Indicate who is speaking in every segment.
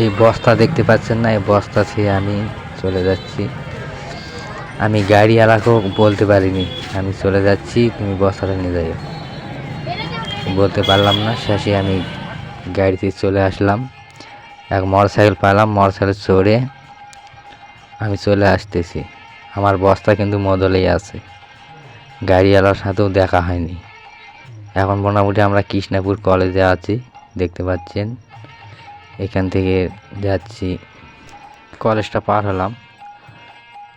Speaker 1: এই বস্তা দেখতে পাচ্ছেন না, এই বস্তা ছেড়ে আমি চলে যাচ্ছি। আমি গাড়ি এলাকাও বলতে পারিনি, আমি চলে যাচ্ছি, তুমি বস্তাটা নিয়ে যাও বলতে পারলাম না, শেষে আমি গাড়িতে চলে আসলাম। এক মোটর সাইকেল পেলাম মোটর সাইকেল চড়ে আমি চলে আসতেছি। আমার বস্তা কিন্তু মদলেই আছে। গাড়িওয়ালার সাথেও দেখা হয়নি। এখন মোটামুটি আমরা কৃষ্ণাপুর কলেজে আছি, দেখতে পাচ্ছেন। এখান থেকে যাচ্ছি। কলেজটা পার হলাম।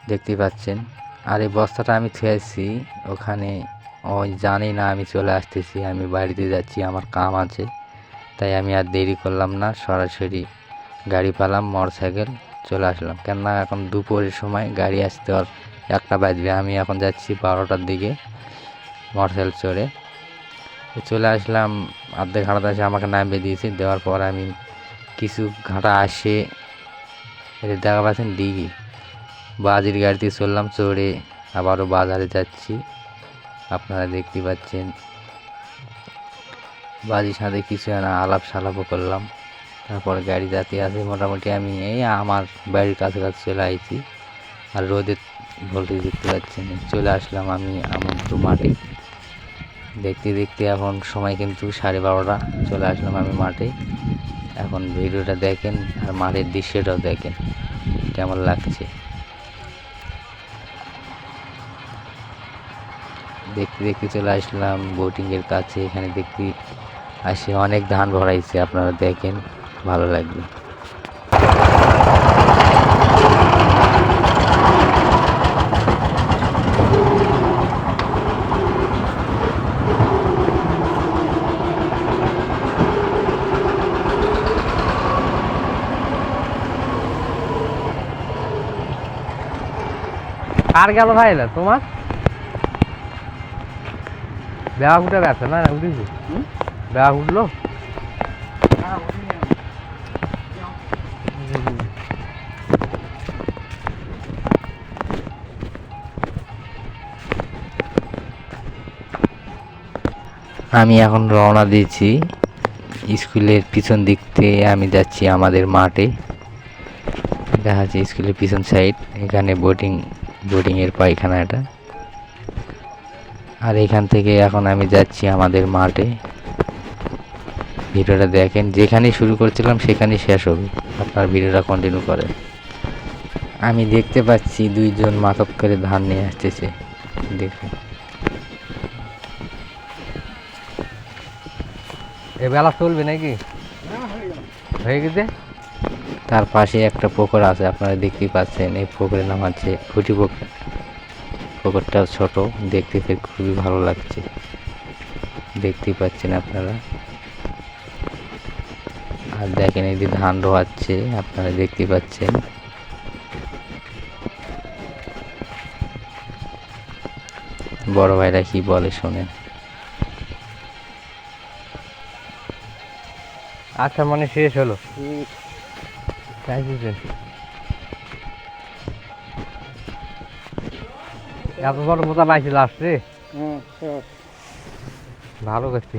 Speaker 1: দেখতে পাচ্ছেন। আর এই বস্তাটা আমি থুয়েছি। ওখানে, ওই জানি না, আমি চলে আসতেছি। আমি বাড়িতে যাচ্ছি, আমার কাম আছে। তাই আমি আর দেরি করলাম না। সরাসরি গাড়ি পেলাম মোটর সাইকেল চলে আসলাম। কেননা এখন দুপুরের সময় গাড়ি আসতে আর একটা বাজবে। আমি এখন যাচ্ছি বারোটার দিকে মোটর সাইকেল চড়ে চলে আসলাম। অর্ধেক ঘাটাতে এসে আমাকে নামিয়ে দিয়েছি। দেওয়ার পর আমি কিছু ঘাটা আসে। এটা দেখা পাচ্ছেন ডিগি। বাজির গাড়িতে চললাম, চড়ে আবারও বাজারে যাচ্ছি। আপনারা দেখতে পাচ্ছেন। বাজির সাথে কিছু না আলাপ সালাপও করলাম। তারপর গাড়ি যাতে আছে, মোটামুটি আমি এই আমার বাড়ির কাছাকাছি চলে আইছি। আর রোদের ভোল্টেজ দেখতে পাচ্ছেন, চলে আসলাম আমি আমন্ত্র মাঠে। দেখতে দেখতে এখন সময় কিন্তু সাড়ে বারোটা, চলে আসলাম আমি মাঠে। এখন ভিডিওটা দেখেন আর মাঠের দৃশ্যটাও দেখেন, কেমন লাগছে। দেখতে দেখতে চলে আসলাম বোটিংয়ের কাছে, এখানে দেখতে আসে, অনেক ধান ভরাইছে, আপনারা দেখেন, ভালো লাগবে।
Speaker 2: কার গেল ভাই না তোমার? বেড়া উঠে গেছে না উঠেছি? বেড়া উঠল
Speaker 1: আমি এখন রওনা দিয়েছি স্কুলের পিছন দিক থেকে আমি যাচ্ছি আমাদের মাঠে। দেখা যাচ্ছে স্কুলের পিছন সাইড এখানে বোটিং বোটিংয়ের পায়খানা এটা। আর এখান থেকে এখন আমি যাচ্ছি আমাদের মাঠে। ভিডিওটা দেখেন, যেখানেই শুরু করছিলাম সেখানেই শেষ হবে। আপনার ভিডিওটা কন্টিনিউ করেন। আমি দেখতে পাচ্ছি দুইজন মাতক করে ধান নিয়ে আসতেছে। দেখুন।
Speaker 2: এ বেলা চলবে নাকি? হয়ে গেছে?
Speaker 1: তার পাশে একটা পুকুর আছে আপনারা দেখতেই পাচ্ছেন এই পুকুরের নাম হচ্ছে খুঁটি পুকুর। পুকুরটা ছোট দেখতে ফের খুবই ভালো লাগছে। দেখতেই পাচ্ছেন আপনারা। আর দেখেন এই যে ধান রোয়াচ্ছে আপনারা দেখতে পাচ্ছেন। বড় ভাইরা কি বলে শোনেন।
Speaker 2: আচ্ছা মানে শেষ হলো। তাই বুঝলেন এত বড় মোটা পাইছি লাস্টে ভালো করছি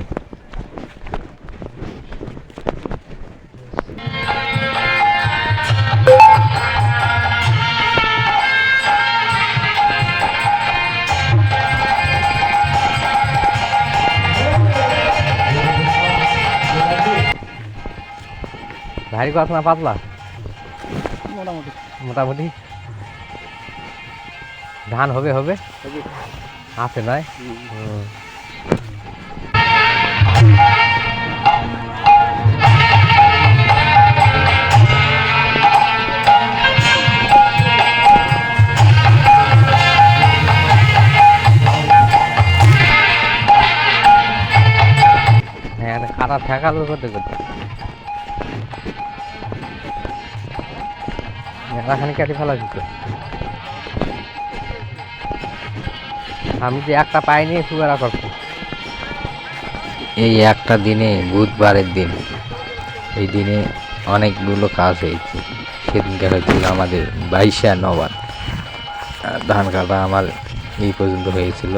Speaker 2: ভারী কথা না পাতলা
Speaker 3: মোটামুটি।
Speaker 2: মোটামুটি। ধান হবে হবে। আছে নয় হ্যাঁ কাটা ঠেকালো করতে করতে। মেলাখানি কেটে ফেলা দিচ্ছে আমি যে একটা পাইনি সুগারা করছি
Speaker 1: এই একটা দিনে, বুধবারের দিন, এই দিনে অনেকগুলো কাজ হয়েছে। সেদিনকে হয়েছিল আমাদের বাইশা নবান ধান কাটা আমার এই পর্যন্ত হয়েছিল।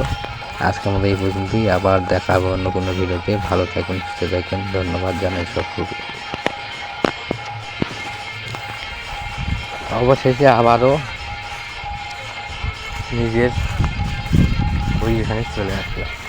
Speaker 1: আজকের মতো এই পর্যন্তই। আবার দেখা অন্য কোনো ভিডিওতে। ভালো থাকুন, সুস্থ থাকুন। ধন্যবাদ জানাই সবটুকু।
Speaker 2: অবশেষে আবারও নিজের ওই এখানে চলে আসলাম।